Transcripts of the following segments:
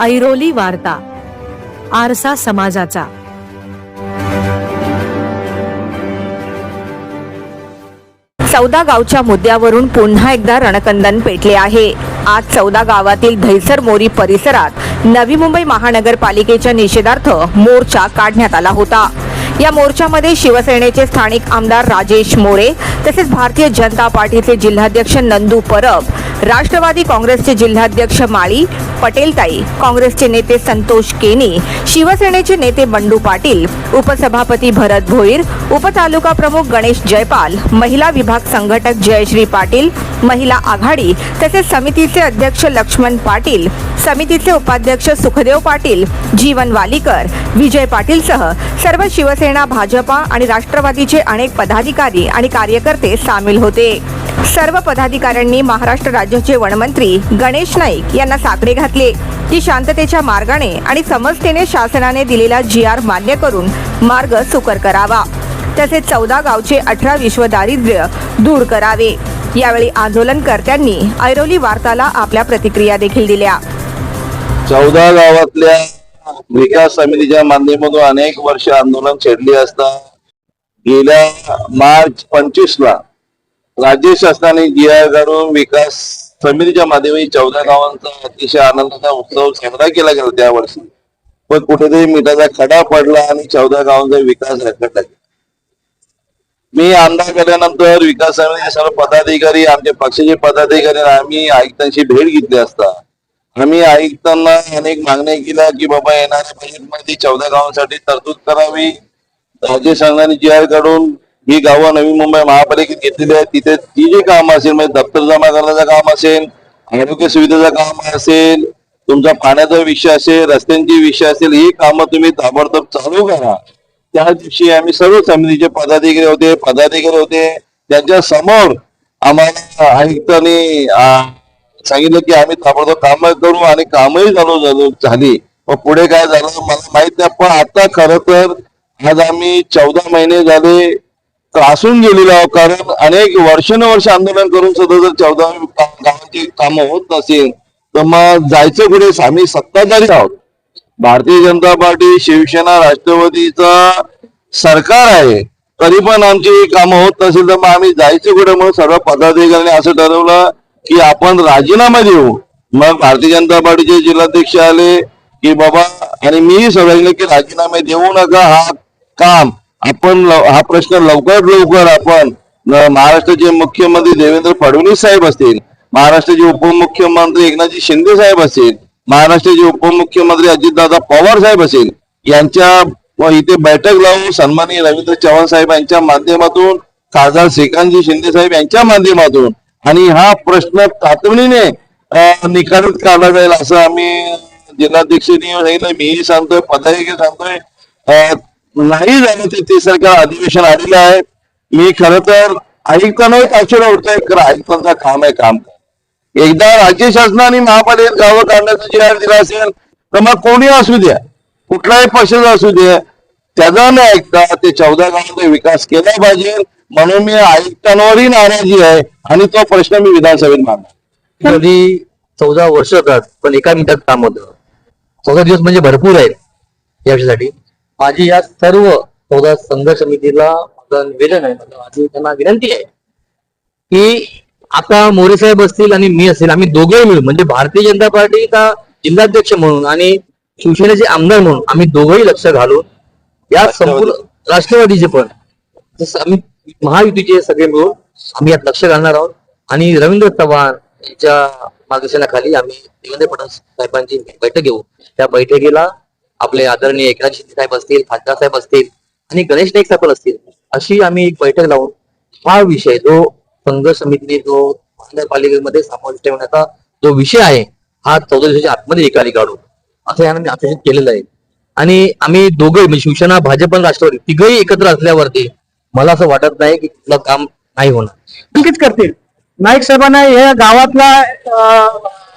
ऐरोली वार्ता आरसा समाजाचा. चौदा गावच्या मुद्द्यावरून पुन्हा एकदा रणकंदन पेटले आहे. आज चौदा गावातील धैसर मोरी परिसरात नवी मुंबई महानगरपालिकेच्या निषेधार्थ मोर्चा काढण्यात आला होता. या मोर्चामध्ये शिवसेनेचे स्थानिक आमदार राजेश मोरे तसेच भारतीय जनता पार्टीचे जिल्हाध्यक्ष नंदू परब राष्ट्रवादी काँग्रेसचे जिल्हाध्यक्ष माळी पटेलताई काँग्रेसचे नेते संतोष केनी शिवसेनेचे नेते बंडू पाटील उपसभापती भरत भोईर उपतालुका प्रमुख गणेश जयपाल महिला विभाग संघटक जयश्री पाटील महिला आघाडी तसेच समितीचे अध्यक्ष लक्ष्मण पाटील समितीचे उपाध्यक्ष सुखदेव पाटील जीवन वालीकर विजय पाटीलसह सर्व शिवसेना भाजपा आणि राष्ट्रवादीचे अनेक पदाधिकारी आणि कार्यकर्ते सामील होते. सर्व पदाधिकाऱ्यांनी महाराष्ट्र राज्याचे वनमंत्री गणेश नाईक यांना साकडे घातले. की शांततेच्या मार्गाने आणि समजतेने शासनाने दिलेला जी आर मान्य करून मार्ग सुकर करावा. तसेच चौदा गावचे अठरा विश्व दारिद्र्य दूर करावे. यावेळी आंदोलनकर्त्यांनी ऐरोली वार्ताला आपल्या प्रतिक्रिया देखील दिल्या. चौदा गावातल्या विकास समितीच्या माध्यमातून अनेक वर्ष आंदोलन छेडली असता गेल्या मार्च पंचवीस ला राज्य शासनाने जी आय काढून विकास समितीच्या माध्यमातून चौदा गावांचा अतिशय आनंदाचा उत्सव साजरा केला गेला त्या वर्षी. पण कुठेतरी मिठाचा खडा पडला आणि चौदा गावांचा विकास रखडला मी आमदार केल्यानंतर विकास समितीचे सर्व पदाधिकारी आमचे पक्षाचे पदाधिकारी आम्ही आयुक्तांची भेट घेतली असता आम्ही आयुक्तांना अनेक मागण्या केल्या की बाबा येणाऱ्या बजेटमध्ये चौदा गावांसाठी तरतूद करावी. राज्य शासनाने जी आर काढून ही गावं नवी मुंबई महापालिकेत घेतलेली आहेत. तिथे ती जे काम असेल म्हणजे दप्तर जमा करण्याचं काम असेल आरोग्य सुविधेचं काम असेल तुमचा पाण्याचा विषय असेल रस्त्यांची विषय असेल ही कामं तुम्ही ताबडतोब चालू करा. त्या दिवशी आम्ही सर्व समितीचे पदाधिकारी होते पदाधिकारी होते. त्यांच्यासमोर आम्हाला आयुक्तांनी सांगितलं की आम्ही ताबडतोब काम करू आणि कामही चालू झालो झाली. मग पुढे काय झालं मला माहीत नाही पण आता खरं तर आज आम्ही चौदा महिने झाले त्रासून गेलेलो आहोत कारण अनेक वर्षानुवर्ष आंदोलन करून सुद्धा जर चौदा गावांची कामं होत नसेल तर मग जायचं पुढे आम्ही सत्ताधारी आहोत. भारतीय जनता पार्टी शिवसेना राष्ट्रवादीचा सरकार आहे तरी पण आमची कामं होत नसेल तर मग आम्ही जायचं कुठे म्हणून सर्व पदाधिकाऱ्यांनी असं ठरवलं की आपण राजीनामा देऊ. मग भारतीय जनता पार्टीचे जिल्हाध्यक्ष आले की बाबा आणि मी सांगितलं की राजीनामे देऊ नका हा काम. आपण हा प्रश्न लवकरात लवकर आपण महाराष्ट्राचे मुख्यमंत्री देवेंद्र फडणवीस साहेब असतील महाराष्ट्राचे उपमुख्यमंत्री एकनाथजी शिंदे साहेब असतील महाराष्ट्राचे उपमुख्यमंत्री अजितदादा पवार साहेब असेल यांच्या व इथे बैठक लावून सन्माननीय रवींद्र चव्हाण साहेब यांच्या माध्यमातून खासदार श्रीकांतजी शिंदे साहेब यांच्या माध्यमातून आणि हा प्रश्न तातडीने निकालत काढला जाईल असं आम्ही जिल्हाध्यक्षांनी सांगितलं मीही सांगतोय पदाधिकारी सांगतोय. नाही झालं ते ते सरकार अधिवेशन आलेलं आहे. मी खरं तर आयुक्तांना आश्चर्य उठतोय खरं आयुक्तांचं काम आहे काम. एकदा राज्य शासनाने महापालिकेत गावं काढण्याचा जे दिला असेल तर मग कोणी असू द्या. कुठलाही पक्षाचा असू द्या. त्याचा न ऐकता ते चौदा गावांचा विकास केला पाहिजे. म्हणून मी आयुक्तांवरही नाराजी आहे आणि तो प्रश्न मी विधानसभेत मांडला कधी चौदा वर्ष होतात पण एका मिनिटात काम होतं. चौदा दिवस म्हणजे भरपूर आहेत या विषयासाठी. माझी या सर्व चौदा संघर्ष समितीला माझं निवेदन आहे माझं त्यांना विनंती आहे की आता मोरे साहेब असतील आणि मी असेल आम्ही दोघेही मिळून म्हणजे भारतीय जनता पार्टीचा जिल्हाध्यक्ष म्हणून आणि शिवसेनेचे आमदार म्हणून आम्ही दोघंही लक्ष घालून या संपूर्ण राष्ट्रवादीचे पण. जसं आम्ही महायुतीचे सगळे मिळून आम्ही यात लक्ष घालणार आहोत. आणि रवींद्र चव्हाण यांच्या मार्गदर्शनाखाली आम्ही देवेंद्र फडणवीस साहेबांची बैठक घेऊ. त्या बैठकीला आपले आदरणीय एकनाथ शिंदे साहेब असतील खासदार साहेब असतील आणि गणेश नाईक साहेब असतील अशी आम्ही एक बैठक लावून हा विषय जो संघ समितीने जो महानगरपालिकेमध्ये समाविष्ट ठेवण्याचा जो विषय आहे हा चौदा दिवसाच्या आतमध्ये निकाली काढू. असं यानं मी अपेक्षित केलेलं आहे. आणि आम्ही दोघे म्हणजे शिवसेना भाजप आणि राष्ट्रवादी तिघही एकत्र असल्यावरती मला असं वाटत नाही की तिथलं काम नाही होणार. नक्कीच करतील. नाईक साहेबांना या गावातला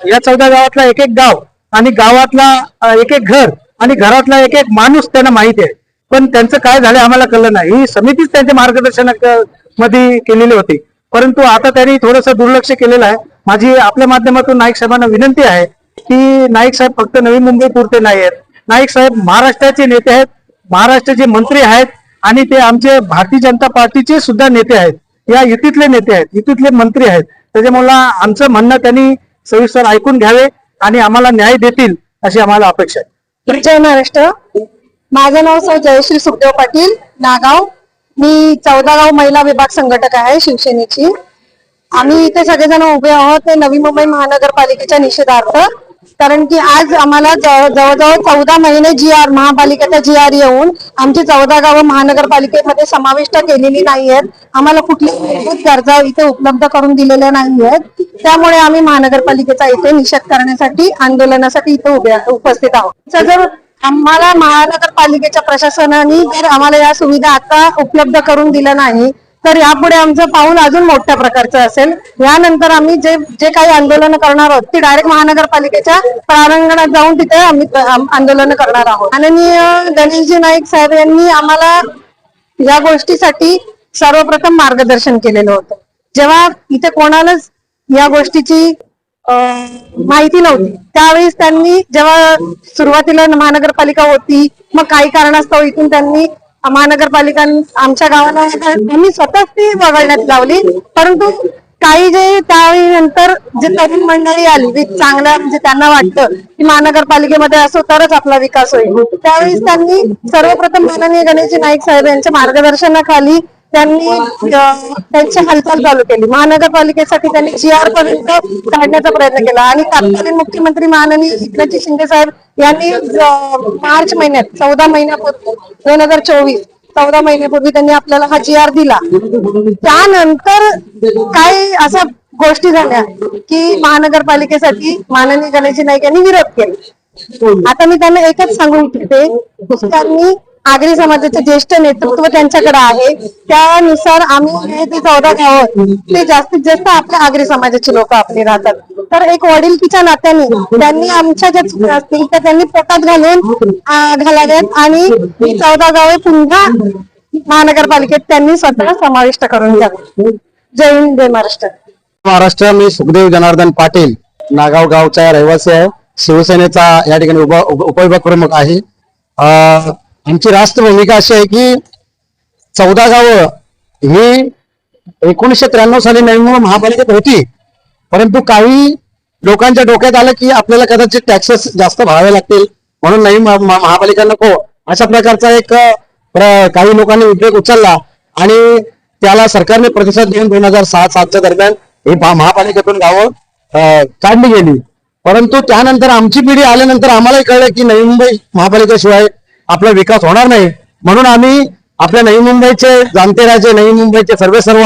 या चौदा गावातला एक एक गाव आणि गावातला एक एक घर आणि घरातला एक एक माणूस त्यांना माहिती आहे. पण त्यांचं काय झालं आम्हाला कळलं नाही. ही समितीच त्यांच्या मार्गदर्शना मध्ये केलेली होती. परंतु आता त्यांनी थोडंसं दुर्लक्ष केलेलं आहे. माझी आपल्या माध्यमातून नाईक साहेबांना विनंती आहे की नाईक साहेब फक्त नवी मुंबई पुरते नाही आहेत. नाईक साहेब महाराष्ट्राचे नेते आहेत महाराष्ट्राचे मंत्री आहेत आणि ते आमचे भारतीय जनता पार्टीचे सुद्धा नेते आहेत. या युतीतले नेते आहेत युतीतले मंत्री आहेत. त्याच्यामुळे आमचं म्हणणं त्यांनी सविस्तर ऐकून घ्यावे आणि आम्हाला न्याय देतील अशी आम्हाला अपेक्षा आहे. जय महाराष्ट्र. माझं नाव सर जयश्री सुखदेव पाटील नागाव. मी चौदागाव महिला विभाग संघटक आहे शिवसेनेची. आम्ही इथे सगळेजण उभे आहोत ते नवी मुंबई महानगरपालिकेच्या निषेधार्थ. कारण की आज आम्हाला जवळजवळ चौदा महिने जी आर महापालिकेचा जी आर येऊन आमची चौदा गावं महानगरपालिकेमध्ये समाविष्ट केलेली नाही आहेत आम्हाला कुठली मूलभूत गरजा इथे उपलब्ध करून दिलेल्या नाही आहेत त्यामुळे आम्ही महानगरपालिकेचा इथे निषेध करण्यासाठी आंदोलनासाठी इथे उभे उपस्थित आहोत. जर आम्हाला महानगरपालिकेच्या प्रशासनाने जर आम्हाला या सुविधा आता उपलब्ध करून दिल्या नाही तर यापुढे आमचं पाऊल अजून मोठ्या प्रकारचं असेल. यानंतर आम्ही जे जे काही आंदोलन करणार आहोत ती डायरेक्ट महानगरपालिकेच्या प्रांगणात जाऊन तिथे आम्ही आंदोलन करणार आहोत. माननीय गणेशजी नाईक साहेब यांनी आम्हाला या गोष्टीसाठी सर्वप्रथम मार्गदर्शन केलेलं होतं. जेव्हा इथे कोणालाच या गोष्टीची माहिती नव्हती त्यावेळेस त्यांनी जेव्हा सुरुवातीला महानगरपालिका होती मग काही कारणास्तव इथून त्यांनी महानगरपालिका आमच्या गावाला त्यांनी स्वतःच ती वगळण्यात लावली. परंतु काही जे त्यावेळी नंतर जे तरुण मंडळी आली जी चांगल्या म्हणजे त्यांना वाटतं की महानगरपालिकेमध्ये असो तरच आपला विकास होईल. त्यावेळी त्यांनी सर्वप्रथम माननीय गणेश नाईक साहेब यांच्या मार्गदर्शनाखाली त्यांनी त्यांची हालचाल चालू केली. महानगरपालिकेसाठी त्यांनी जी आर पर्यंत काढण्याचा प्रयत्न केला. आणि तत्कालीन मुख्यमंत्री माननीय एकनाथजी शिंदे साहेब यांनी मार्च महिन्यात चौदा महिन्यापूर्वी दोन हजार चोवीस चौदा महिन्यापूर्वी त्यांनी आपल्याला हा जी आर दिला. त्यानंतर काही अशा गोष्टी झाल्या की महानगरपालिकेसाठी माननीय गणेशजी नाईक यांनी विरोध केला. आता मी त्यांना एकच सांगू इच्छिते. त्यांनी आगरी समाजाचे ज्येष्ठ नेतृत्व त्यांच्याकडे आहे. त्यानुसार आम्ही हे जे चौदा गाव ते जास्तीत जास्त आपल्या आगरी समाजाचे लोक आपले राहतात. तर एक वडीलकीच्या नात्याने त्यांनी आमच्या ज्या चुका असतील त्या त्यांनी पोटात घालून घालाव्यात. आणि ही चौदा गावे पुन्हा महानगरपालिकेत त्यांनी स्वतः समाविष्ट करून घ्यावी. जय हिंद जय महाराष्ट्र. महाराष्ट्र मी सुखदेव जनार्दन पाटील नागाव गावचा रहिवासी आहे. शिवसेनेचा या ठिकाणी उप उपविभाग प्रमुख आहे. आमची राष्ट्र भूमिका अशी आहे की चौदा गावं ही एकोणीसशे त्र्याण्णव साली नवी मुंबई महापालिकेत होती. परंतु काही लोकांच्या डोक्यात आलं की आपल्याला कदाचित टॅक्सेस जास्त भरावे लागतील. म्हणून नवी महा- महापालिका नको. अशा प्रकारचा एक काही लोकांनी उद्योग उचलला आणि त्याला सरकारने प्रतिसाद देऊन दोन हजार सहा सातच्या दरम्यान ही महापालिकेतून गावं काढली गेली. परंतु त्यानंतर आमची पिढी आल्यानंतर आम्हालाही कळलं की नवी मुंबई महापालिकेशिवाय आपला विकास होणार नाही. म्हणून आम्ही आपल्या नवी मुंबईचे जाणते राजे नवी मुंबईचे सर्वे सर्व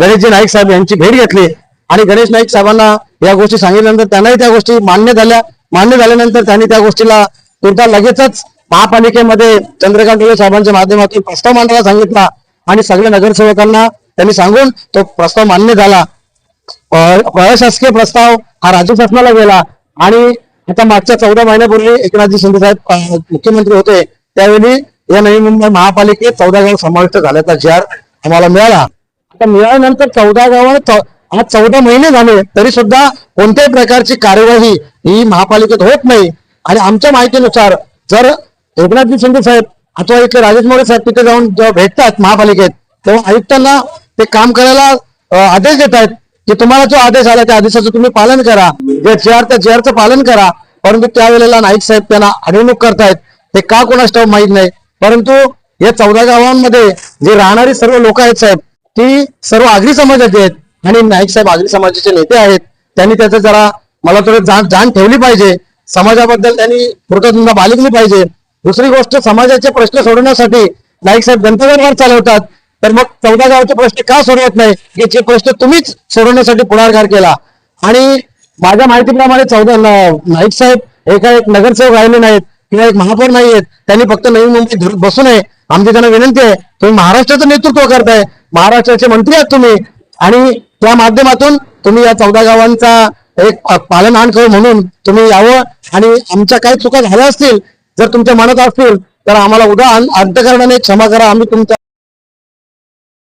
गणेशजी नाईक साहेब यांची भेट घेतली. आणि गणेश नाईक साहेबांना या गोष्टी सांगितल्यानंतर त्यांनाही त्या गोष्टी मान्य झाल्या. मान्य झाल्यानंतर त्यांनी त्या गोष्टीला तुर्ता लगेचच महापालिकेमध्ये चंद्रकांत डोळे साहेबांच्या माध्यमातून प्रस्ताव मांडायला सांगितला. आणि सगळ्या नगरसेवकांना त्यांनी सांगून तो प्रस्ताव मान्य झाला. प्रशासकीय प्रस्ताव हा राज्य शासनाला गेला. आणि आता मागच्या चौदा महिन्यापूर्वी एकनाथजी शिंदे साहेब मुख्यमंत्री होते. त्यावेळी या नवी मुंबई महापालिकेत चौदा गाव समाविष्ट झाल्याचा जी आर आम्हाला मिळाला. आता मिळाल्यानंतर चौदा गावात आज चौदा महिने झाले तरी सुद्धा कोणत्याही प्रकारची कार्यवाही ही महापालिकेत होत नाही. आणि आमच्या माहितीनुसार जर एकनाथजी शिंदे साहेब अथवा इथले राजेश मोरे साहेब तिथे जाऊन जेव्हा भेटतात महापालिकेत तेव्हा आयुक्तांना ते काम करायला आदेश देत आहेत की तुम्हाला जो आदेश आला त्या आदेशाचं तुम्ही पालन करा. जे आर त्या चेअरचं पालन करा. परंतु त्यावेळेला नाईक साहेब त्यांना अडवणूक करतायत. ते का कोणास ठाऊक माहीत नाही? परंतु या चौदा गावांमध्ये जे राहणारी सर्व लोक आहेत साहेब ती सर्व आगरी समाजाची आहेत. आणि नाईक साहेब आगरी समाजाचे नेते आहेत. त्यांनी त्याचं जरा मला थोडं जाण जाण ठेवली पाहिजे. समाजाबद्दल त्यांनी कृतज्ञता बालिकली पाहिजे. दुसरी गोष्ट समाजाचे प्रश्न सोडवण्यासाठी नाईक साहेब गणपतीवर चालवतात. तर मग चौदा गावचे प्रश्न का सोडवत नाही? याचे प्रश्न तुम्हीच सोडवण्यासाठी पुढाकार केला. आणि माझ्या माहितीप्रमाणे चौदा नाईक साहेब एका एक नगरसेवक राहिले नाहीत. किंवा एक महापौर नाही आहेत त्यांनी फक्त नवी मुंबई बसू नये आमची त्यांना विनंती आहे तुम्ही महाराष्ट्राचं नेतृत्व करताय महाराष्ट्राचे मंत्री आहात तुम्ही. आणि त्या माध्यमातून तुम्ही या चौदा गावांचा एक पालनहान करू म्हणून तुम्ही यावं. आणि आमच्या काही चुका झाल्या असतील जर तुमच्या मनात असतील तर आम्हाला उद्या अंतकरणाने क्षमा करा. आम्ही तुमच्या